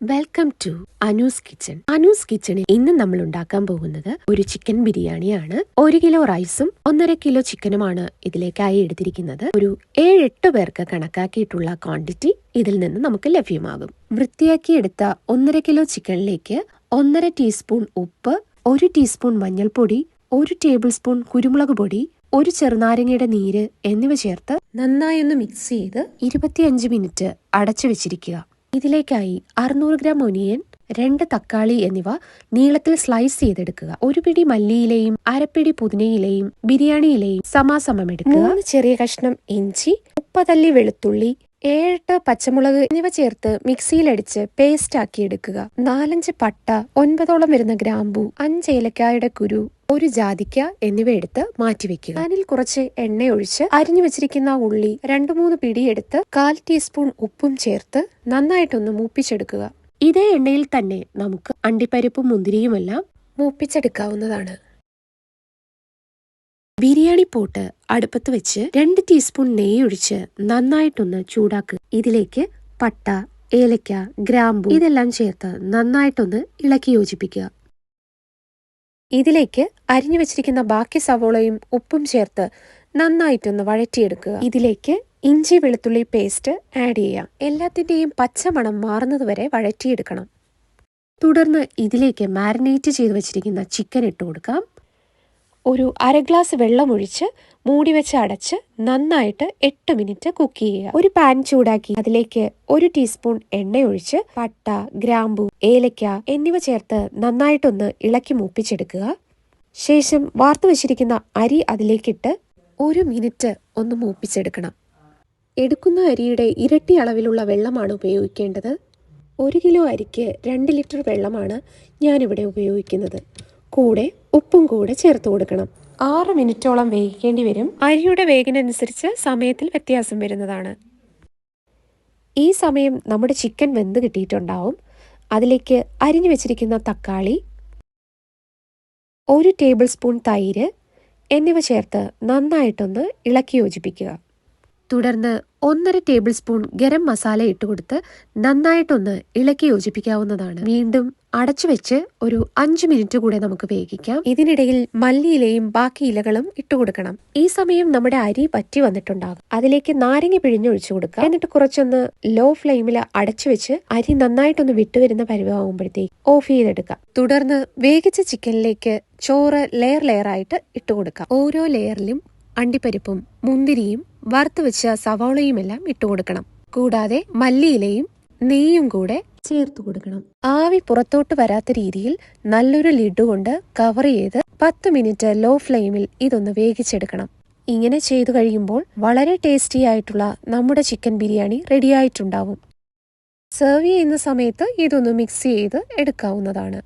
Welcome to Anu's kitchen Anu's കിച്ചണിൽ ഇന്ന് നമ്മൾ ഉണ്ടാക്കാൻ പോകുന്നത് ഒരു ചിക്കൻ ബിരിയാണിയാണ്. ഒരു കിലോ റൈസും ഒന്നര കിലോ ചിക്കനുമാണ് ഇതിലേക്കായി എടുത്തിരിക്കുന്നത്. ഒരു ഏഴെട്ട് പേർക്ക് കണക്കാക്കിയിട്ടുള്ള ക്വാണ്ടിറ്റി ഇതിൽ നിന്ന് നമുക്ക് ലഭ്യമാകും. വൃത്തിയാക്കിയെടുത്ത ഒന്നര കിലോ ചിക്കനിലേക്ക് ഒന്നര ടീസ്പൂൺ ഉപ്പ് ഒരു ടീസ്പൂൺ മഞ്ഞൾപ്പൊടി ഒരു ടേബിൾ സ്പൂൺ കുരുമുളക് പൊടി ഒരു ചെറുനാരങ്ങയുടെ നീര് എന്നിവ ചേർത്ത് നന്നായി ഒന്ന് മിക്സ് ചെയ്ത് ഇരുപത്തിയഞ്ച് മിനിറ്റ് അടച്ചു വെച്ചിരിക്കുക. ഇതിലേക്കായി അറുന്നൂറ് ഗ്രാം ഒനിയൻ രണ്ട് തക്കാളി എന്നിവ നീളത്തിൽ സ്ലൈസ് ചെയ്തെടുക്കുക. ഒരു പിടി മല്ലിയിലയും അരപ്പിടി പുതിനയിലയും ബിരിയാണിയിലയും സമാസമം എടുക്കുക. മൂന്ന് ചെറിയ കഷ്ണം ഇഞ്ചി മുപ്പതല്ലി വെളുത്തുള്ളി ഏഴെട്ട് പച്ചമുളക് എന്നിവ ചേർത്ത് മിക്സിയിലടിച്ച് പേസ്റ്റ് ആക്കി എടുക്കുക. നാലഞ്ച് പട്ട ഒൻപതോളം വരുന്ന ഗ്രാമ്പു അഞ്ച് ഏലക്കായുടെ കുരു ഒരു ജാതിക്ക എന്നിവ എടുത്ത് മാറ്റിവെക്കുക പാനിൽ കുറച്ച് എണ്ണ ഒഴിച്ച് അരിഞ്ഞു വെച്ചിരിക്കുന്ന ഉള്ളി രണ്ടു മൂന്ന് പിടിയെടുത്ത് കാൽ ടീസ്പൂൺ ഉപ്പും ചേർത്ത് നന്നായിട്ടൊന്ന് മൂപ്പിച്ചെടുക്കുക. ഇതേ എണ്ണയിൽ തന്നെ നമുക്ക് അണ്ടിപ്പരിപ്പും മുന്തിരിയുമെല്ലാം മൂപ്പിച്ചെടുക്കാവുന്നതാണ്. ബിരിയാണി പോട്ട് അടുപ്പത്ത് വെച്ച് രണ്ട് ടീസ്പൂൺ നെയ്യ് ഒഴിച്ച് നന്നായിട്ടൊന്ന് ചൂടാക്കുക ഇതിലേക്ക് പട്ട ഏലക്ക ഗ്രാമ്പു ഇതെല്ലാം ചേർത്ത് നന്നായിട്ടൊന്ന് ഇളക്കി യോജിപ്പിക്കുക. ഇതിലേക്ക് അരിഞ്ഞു വെച്ചിരിക്കുന്ന ബാക്കി സവോളയും ഉപ്പും ചേർത്ത് നന്നായിട്ടൊന്ന് വഴറ്റിയെടുക്കുക. ഇതിലേക്ക് ഇഞ്ചി വെളുത്തുള്ളി പേസ്റ്റ് ആഡ് ചെയ്യാം. എല്ലാത്തിന്റെയും പച്ചമണം മാറുന്നതുവരെ വഴറ്റിയെടുക്കണം. തുടർന്ന് ഇതിലേക്ക് മാരിനേറ്റ് ചെയ്ത് വെച്ചിരിക്കുന്ന ചിക്കൻ ഇട്ട് കൊടുക്കാം. ഒരു അര ഗ്ലാസ് വെള്ളം ഒഴിച്ച് മൂടി വെച്ച് അടച്ച് നന്നായിട്ട് എട്ട് മിനിറ്റ് കുക്ക് ചെയ്യുക. ഒരു പാൻ ചൂടാക്കി അതിലേക്ക് ഒരു ടീസ്പൂൺ എണ്ണ ഒഴിച്ച് പട്ട ഗ്രാമ്പു ഏലക്ക എന്നിവ ചേർത്ത് നന്നായിട്ടൊന്ന് ഇളക്കി മൂപ്പിച്ചെടുക്കുക. ശേഷം വാർത്തു വെച്ചിരിക്കുന്ന അരി അതിലേക്കിട്ട് ഒരു മിനിറ്റ് ഒന്ന് മൂപ്പിച്ചെടുക്കണം. എടുക്കുന്ന അരിയുടെ ഇരട്ടി അളവിലുള്ള വെള്ളമാണ് ഉപയോഗിക്കേണ്ടത്. ഒരു കിലോ അരിക്ക് രണ്ട് ലിറ്റർ വെള്ളമാണ് ഞാനിവിടെ ഉപയോഗിക്കുന്നത്. കൂടെ ഉപ്പും കൂടെ ചേർത്ത് കൊടുക്കണം. ആറ് മിനിറ്റോളം വേവിക്കേണ്ടി വരും. അരിയുടെ വേഗിനനുസരിച്ച് സമയത്തിൽ വ്യത്യാസം വരുന്നതാണ്. ഈ സമയം നമ്മുടെ ചിക്കൻ വെന്ത് കിട്ടിയിട്ടുണ്ടാവും. അതിലേക്ക് അരിഞ്ഞു വെച്ചിരിക്കുന്ന തക്കാളി ഒരു ടേബിൾ സ്പൂൺ തൈര് എന്നിവ ചേർത്ത് നന്നായിട്ടൊന്ന് ഇളക്കി യോജിപ്പിക്കുക. തുടർന്ന് ഒന്നര ടേബിൾ സ്പൂൺ ഗരം മസാല ഇട്ട് ഇട്ടുകൊടുത്ത് നന്നായിട്ടൊന്ന് ഇളക്കി യോജിപ്പിക്കാവുന്നതാണ്. വീണ്ടും അടച്ചു വെച്ച് ഒരു അഞ്ചു മിനിറ്റ് കൂടെ നമുക്ക് വേവിക്കാം. ഇതിനിടയിൽ മല്ലിയിലയും ബാക്കി ഇലകളും ഇട്ടുകൊടുക്കണം. ഈ സമയം നമ്മുടെ അരി പറ്റി വന്നിട്ടുണ്ടാകും. അതിലേക്ക് നാരങ്ങ പിഴിഞ്ഞൊഴിച്ചു കൊടുക്കുക എന്നിട്ട് കുറച്ചൊന്ന് ലോ ഫ്ലെയിമിൽ അടച്ചു വെച്ച് അരി നന്നായിട്ടൊന്ന് വിട്ടുവരുന്ന പരിവാകുമ്പോഴത്തേക്ക് ഓഫ് ചെയ്തെടുക്കാം. തുടർന്ന് വേവിച്ച ചിക്കനിലേക്ക് ചോറ് ലെയർ ആയിട്ട് ഇട്ടുകൊടുക്കാം. ഓരോ ലെയറിലും അണ്ടിപ്പരിപ്പും മുന്തിരിയും വറുത്ത് വെച്ച സവാളയുമെല്ലാം ഇട്ടുകൊടുക്കണം കൂടാതെ മല്ലിയിലയും നെയ്യും കൂടെ ചേർത്ത് കൊടുക്കണം. ആവി പുറത്തോട്ട് വരാത്ത രീതിയിൽ നല്ലൊരു ലിഡ് കൊണ്ട് കവർ ചെയ്ത് പത്ത് മിനിറ്റ് ലോ ഫ്ലെയിമിൽ ഇതൊന്ന് വേവിച്ചെടുക്കണം. ഇങ്ങനെ ചെയ്തു കഴിയുമ്പോൾ വളരെ ടേസ്റ്റി ആയിട്ടുള്ള നമ്മുടെ ചിക്കൻ ബിരിയാണി റെഡിയായിട്ടുണ്ടാവും സെർവ് ചെയ്യുന്ന സമയത്ത് ഇതൊന്ന് മിക്സ് ചെയ്ത് എടുക്കാവുന്നതാണ്.